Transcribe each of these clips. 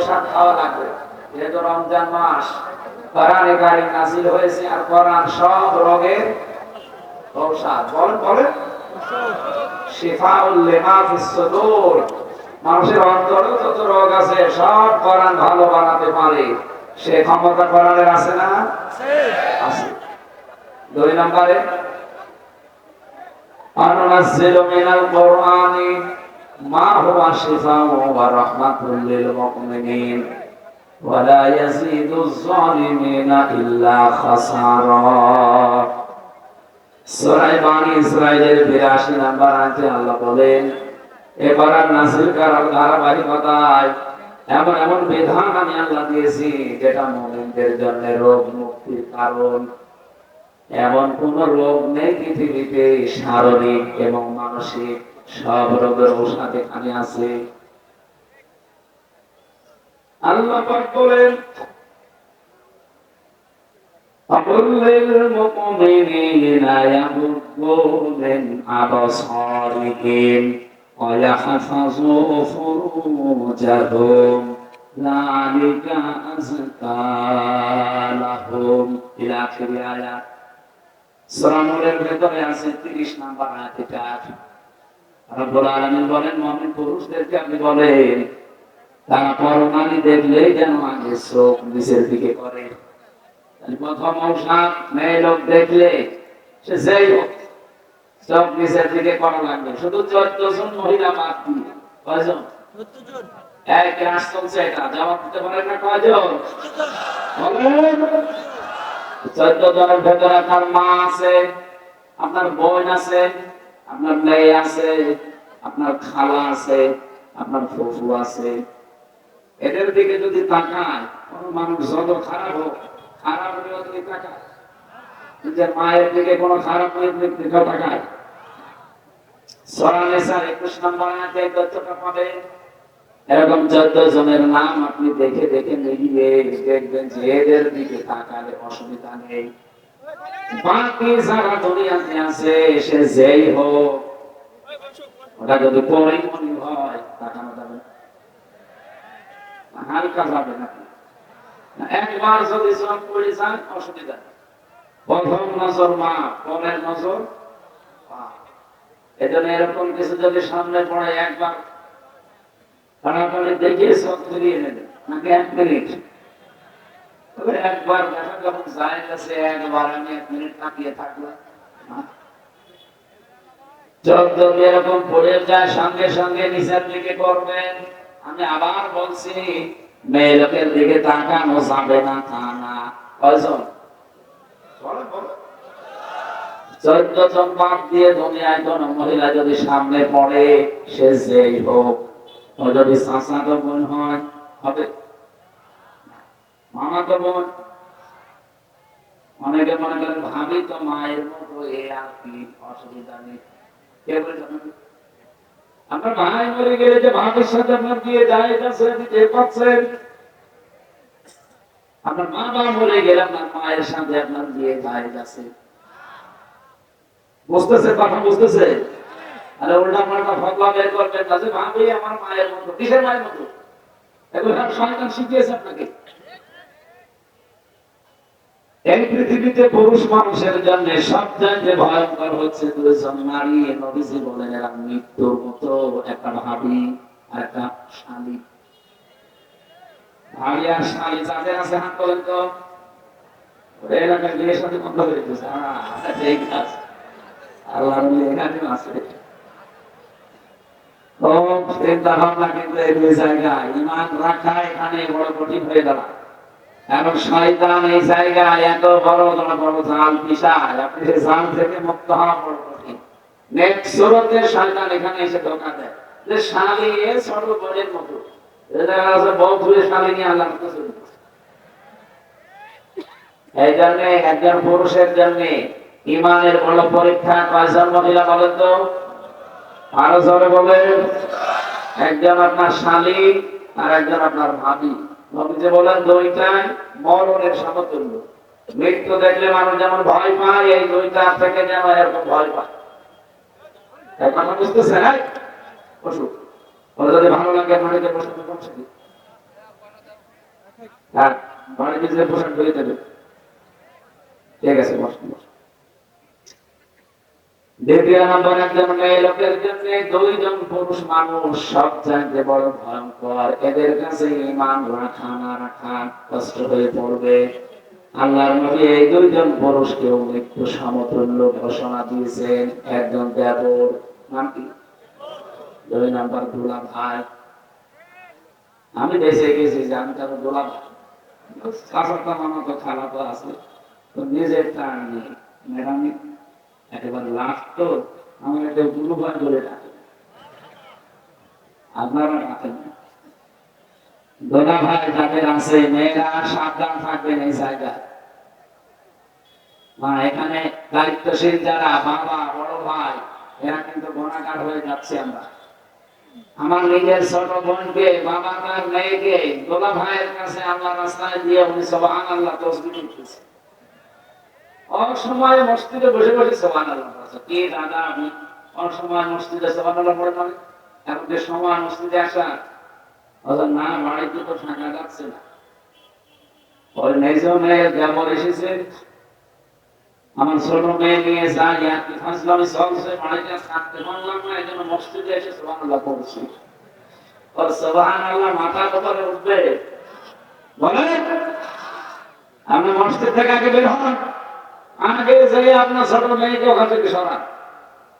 প্রসাদ খাওয়া লাগবে। যেহেতু রমজান মাস কোরআনে কারিম নাজিল হয়েছে আর কোরআন সব রোগের ঔষধ শিফাউল লিমা ফিস মানুষের অন্তরে যত রোগ আছে, সব কোরআন ভালো বানাতে পারে। সে ক্ষমতা কোরআনের আছে না? আছে। দুই নম্বরে মিনাল কোরআনি من القرآن ما هو شفاء ورحمة للمؤمنين ولا يزيد الظالمين إلا خسارا সূরা বানী ইসরাইলের 82 নাম্বার আয়াতে আল্লাহ বলেন এবার নাসিল করার ধারাবাহিকতায় এমন এমন বিধান আমি আল্লাহ দিয়েছি যেটা মুমিনদের জন্য রোগ মুক্তির কারণ এমন কোন রোগ নেই পৃথিবীতে শারীরিক এবং মানসিক সব রোগের ঔষধ এখানে আছে আল্লাহ পাক বলেন فقل للمؤمنين يغضوا من أبصارهم ويحفظوا فروجهم ذلك أزكى لهم إلى آخر الآيات সূরা নূরের ভেতরে আছে 30 নাম্বার আয়াত এটা রব্বুল আলামিন বলেন মুমিন পুরুষদেরকে আপনি বলেন তারা পরনারী দেখলেই যেন আগে চোখ নিচের দিকে করে। প্রথম ঔষধ মেয়ে লোক দেখলে সে যেই হোক চোখ নিচের দিকে করা লাগবে। শুধু চোদ্দ জন মহিলা বাদ দিয়ে কয়জন? এক ক্লাস চলছে এটা জবাব দিতে পারেন না কয়জন? চোদ্দ জনের ভেতরে আপনার মা আছে আপনার বোন আছে আপনার মেয়ে আছে, আপনার খালা আছে, আপনার ফুফু আছে। এদের দিকে যদি তাকায়, কোন মানুষ যত খারাপ হোক, খারাপ হলেও যদি তাকায় মায়ের দিকে কোনো খারাপ তাকায় এরকম চোদ্দ জনের নাম আপনি দেখে দেখে দেখবেন যে এদের দিকে তাকালে অসুবিধা নেই। বাকি যারা দুনিয়াতে আছে যেই হোক ওটা যদি পরে মনে হয় তাকানো যাবে হালকা যাবে না, একবার যদি যায় অসুবিধা প্রথম নজর মা পরের নজর এজন্য এরকম কিছু যদি সামনে পড়ে একবার তাড়াতাড়ি দেখিয়ে সব ফিরিয়ে নেবে। নাকি এক মিনিট? তবে একবার দেখা যখন যায় কাছে একবার আমি এক মিনিট তাকিয়ে যদি এরকম পড়ে যায়, সঙ্গে সঙ্গে নিচের দিকে করবেন। আমি আবার বলছি, মেয়ে লোকের দিকে তাকানো যাবে না, তা না। কয়জন? দিয়ে দুনিয়ায় কোন মহিলা যদি সামনে পড়ে, সে যেই হোক। ও যদি চাচা তো হয়, হবে। মামা তো অনেকে মনে করেন, ভাবি তো মায়ের মতো, এ আর কি, অসুবিধা নেই। কে বলে জানেন? আপনার ভাই মরে গেলে যে ভাবির সাথে আপনার বিয়ে যায় যাচ্ছে দিতে পাচ্ছেন। আপনার মা মরে গেলে আপনার মায়ের সাথে আপনার যায় যাচ্ছে বুঝতেছে কথা, বুঝতেছে? আরে উল্টা পাল্টা ফতলা বের করবেন যে, ভাবি আমার মায়ের মতো, কিসের মায়ের মতো? এগুলো শয়তান শিখিয়েছে আপনাকে। এই পৃথিবীতে পুরুষ মানুষের জন্য সবচেয়ে ভয়ঙ্কর হচ্ছে দুজন নারী নবীজি বলেন, এরা মৃত্যুর মতো একটা ভাবি আর একটা ভাবি আর যাদের আছে হাত তো। এলাকায় বিয়ের সাথে বন্ধ করে তো জায়গায় ইমান রাখা এখানে বড় কঠিন হয়ে দাঁড়ায়। এবং শয়তান এই জায়গায় এত বড় বড় বড় জাল পিসায় আপনি জাল থেকে মুক্ত হওয়া বড় কঠিন। নেক্সট সুরতে শয়তান এখানে এসে ধোকা দেয়। যে শালি এ মতো। একজন পুরুষের জন্য ইমানের বড় পরীক্ষা মহিলা বলেন তো? বলেন। একজন আপনার শালী আর একজন আপনার ভাবি। নবীজি বলেন দুইটাই মরণের সমতুল্য মৃত্যু দেখলে মানুষ যেমন ভয় পায়, এই দুইটা থেকে যেন এরকম ভয় পায়। হ্যাঁ যদি ভালো লাগে মাটিতে বসে তো দিই। আর বাড়িতে যে পোশাক ধরে দেবে। ঠিক আছে দ্বিতীয় নম্বর, একজন মেয়ে লোকের জন্য দুইজন পুরুষ মানুষ সব চাইতে বড় ভয়ঙ্কর। এদের কাছে ইমান রাখা, না রাখা কষ্ট হয়ে পড়বে। আল্লাহর নবী এই দুইজন পুরুষকে মৃত্যু সমতুল্য ঘোষণা দিয়েছেন। একজন দেবর, নাম কি? দুই নাম্বার ভাই। আমি দেশে গেছি যে আমি তার দোলা ভাই তো তো আছে। তো নিজের টান ম্যাডাম একেবারে লাস্ট তো আমার একটা যারা, বাবা, বড় ভাই, এরা কিন্তু হয়ে যাচ্ছে আমরা। আমার নিজের ছোট বোনকে, বাবা তার মেয়েকে, দোলা ভাইয়ের কাছে আল্লাহ রাস্তায় দিয়ে উনি সবান আল্লাহ তসবি করতেছে। অসময় মসজিদে বসে বসে আল্লাহ কি দাদা আপনি অসময় মসজিদে সবান আল্লাহ মানে এখন যে সময় মসজিদে আসা না বাড়িতে তো না। যেমন এসেছে। আমার ছোট মেয়ে নিয়ে যাই আর বাড়িতে থাকতে পারলাম না, এই জন্য মসজিদে এসে সোহান আল্লাহ ওর সোহান আল্লাহ মাথার উপরে উঠবে? বলে আপনি মসজিদ থেকে আগে বের হন। আগে যেয়ে আপনার ছোট মেয়েকে ওখান থেকে সরান।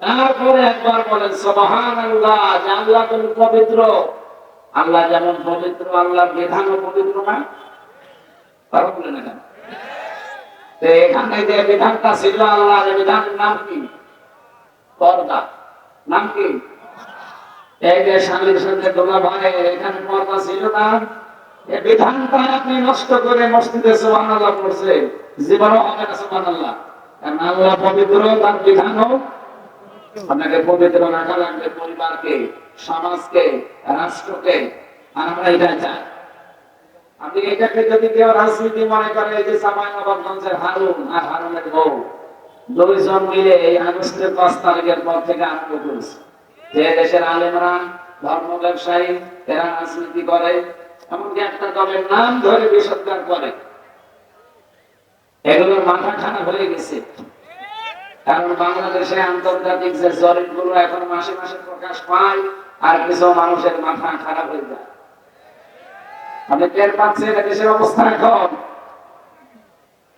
তারপরে একবার বলেন সোহান আল্লাহ যে আল্লাহ তুমি পবিত্র। আল্লাহ যেমন পবিত্র, আল্লাহর বিধানও পবিত্র না? তারা বলে না কেন এখানে যে বিধানটা ছিল আল্লাহর বিধানের নাম কি? পর্দা। নাম কি? এই যে স্বামীর সঙ্গে দোলা ভাই এখানে পর্দা ছিল না? আপনি এটাকে যদি কেউ রাজনীতি মনে করে যে সামাই নবাবগঞ্জের হারুন আর হারুনের বউ, দুইজন মিলে এই আগস্টের পাঁচ তারিখের পর থেকে আরম্ভ করেছে। যে দেশের আলেমরা ধর্ম ব্যবসায়ী, এরা রাজনীতি করে এমনকি একটা দলের নাম ধরে বিষৎকার করে। এগুলোর মাথা খারাপ হয়ে গেছে। কারণ বাংলাদেশে আন্তর্জাতিক যে জরিপগুলো এখন মাসে মাসে প্রকাশ পায়, আর কিছু মানুষের মাথা খারাপ হয়ে যায়। আপনি টের পাচ্ছেন দেশের অবস্থা এখন।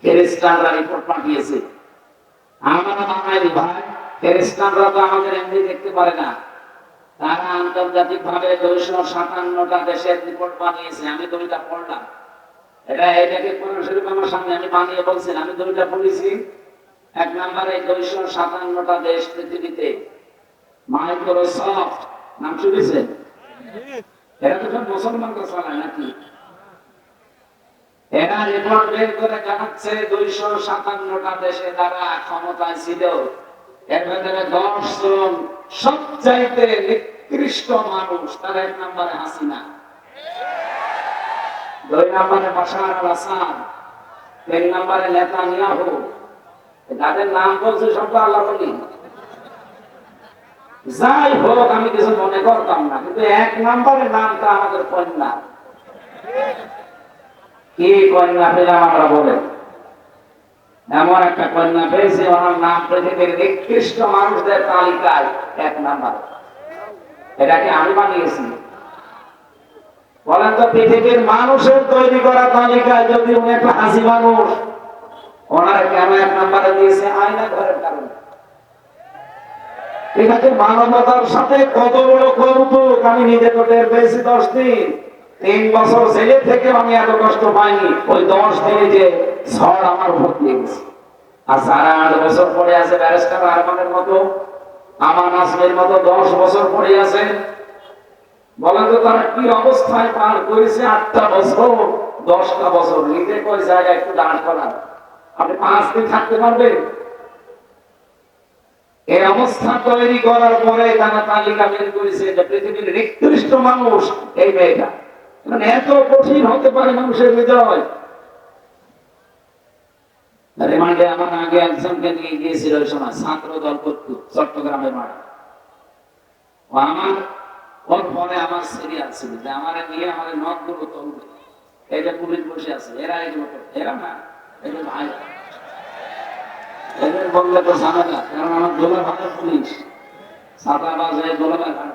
খ্রিস্টানরা রিপোর্ট পাঠিয়েছে। আমরা বাঙালি ভাই খ্রিস্টানরা তো আমাদের এমনি দেখতে পারে না। তারা আন্তর্জাতিক ভাবে দুইশো সাতান্নটা দেশের রিপোর্ট বানিয়েছে, আমি দুইটা পড়লাম। এটা এটাকে আমার সামনে আমি বানিয়ে বলছেন? আমি দুইটা পড়েছি। এক নম্বরে দুইশো সাতান্নটা দেশ পৃথিবীতে। মাইক্রোসফট, নাম শুনেছেন? এরা তো সব মুসলমানরা চালায় নাকি? এরা রিপোর্ট বের করে জানাচ্ছে দুইশো সাতান্নটা দেশে যারা ক্ষমতায় ছিল। এর ভেতরে সবচাইতে নিকৃষ্ট মানুষ, তার এক নম্বরে হাসিনা। দুই নম্বরে আসাদ তিন নম্বরে যাদের নাম বলছে আল্লাহ বলি যাই হোক, আমি কিছু মনে করতাম না, কিন্তু এক নম্বরের নামটা আমাদের কন্যা। কি কন্যা পেলাম আমরা বলে এমন একটা কন্যা পেয়েছি, ওনার নাম পৃথিবীর নিকৃষ্ট মানুষদের তালিকায় এক নাম্বার। এটাকে আমি বানিয়েছি। বলেন তো, পৃথিবীর মানুষের তৈরি করা তালিকায় যদি উনি একটা হাসি মানুষ, ওনার কেন এক নাম্বারে দিয়েছে? আয়না ঘরের কারণে। ঠিক আছে, মানবতার সাথে কত বড় কৌতুক আমি নিজে তো টের পেয়েছি দশ দিন। তিন বছর জেলে থেকে আমি এত কষ্ট পাইনি। ওই দশ দিনে যে ঝড় আমার ভোট গেছে। আর যারা আট বছর পরে আছে ব্যারিস্টার আরমানের মতো, আমার নাসমের মতো দশ বছর পরে আছে। বলেন তো তারা কি অবস্থায় পার করেছে আটটা বছর, দশটা বছর? নিজে কই জায়গায় একটু দাঁড় করান। আপনি পাঁচ দিন থাকতে পারবেন? এই অবস্থা তৈরি করার পরে তারা তালিকা বের করেছে যে পৃথিবীর নিকৃষ্ট মানুষ এই মেয়েটা। মানে এত কঠিন হতে পারে মানুষের হৃদয়। রিমান্ডে আমার আগে একজনকে নিয়ে গিয়েছিল ওই সময়, ছাত্র দল করত চট্টগ্রামের মাঠে। আমার, ওর পরে আমার সিরিয়াল ছিল যে আমার নিয়ে আমাদের নখগুলো তুলবে এই যে পুলিশ বসে আছে, এরা এগুলো করে এরা না এগুলো ভাই। এদের বললে তো ঝামেলা, কারণ আমার দোলা ভালো পুলিশ। সাদা বাজে দোলা ভালো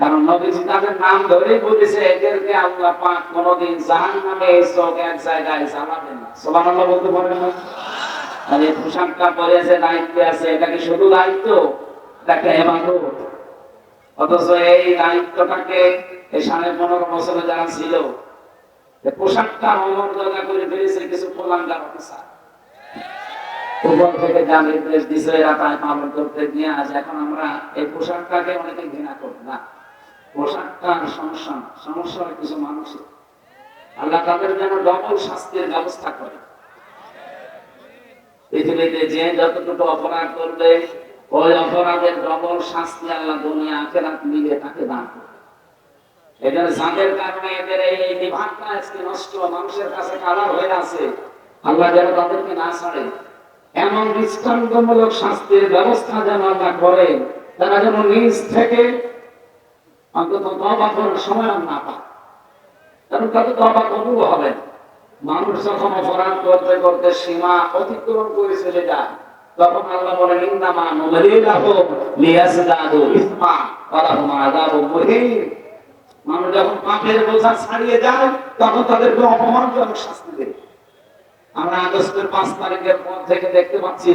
কারণ নাম বলেছে এদেরকে আল্লাহ পাক কোনদিন চোখ এক জায়গায় না। বলতে না? এই পোশাকটা পরে দায়িত্বে আছে, এটা কি শুধু দায়িত্ব অথচ এই দায়িত্বটাকে এই সাড়ে পনেরো বছরে যারা ছিল পোশাকটা অমর্যাদা করে ফেলেছে কিছু পোলাঙ্গার অফিসার। উপর থেকে যা নির্দেশ দিছে পালন করতে গিয়ে আজ এখন আমরা এই পোশাকটাকে অনেকে ঘৃণা করি না। পোশাকটার সমস্যা সমস্যা কিছু মানুষের আল্লাহ তাদের যেন ডবল শাস্তির ব্যবস্থা করে। পৃথিবীতে যে যতটুকু অপরাধ করবে, ওই অপরাধের ডবল শাস্তি আল্লাহ দুনিয়া আখেরাত মিলে তাকে দান করে এদের যাদের কারণে এদের এই বিভাগটা আজকে নষ্ট, মানুষের কাছে কালার হয়ে আছে। আল্লাহ যেন তাদেরকে না ছাড়ে। এমন দৃষ্টান্তমূলক শাস্তির ব্যবস্থা যেন আল্লাহ করে তারা যেন নিজ থেকে অন্তত তবা করার সময় না কারণ তবা কবুল হবে মানুষ যখন অপরাধ করতে করতে সীমা অতিক্রম করে চলে যায়, তখন শাস্তি আমরা আগস্টের পাঁচ তারিখের পর থেকে দেখতে পাচ্ছি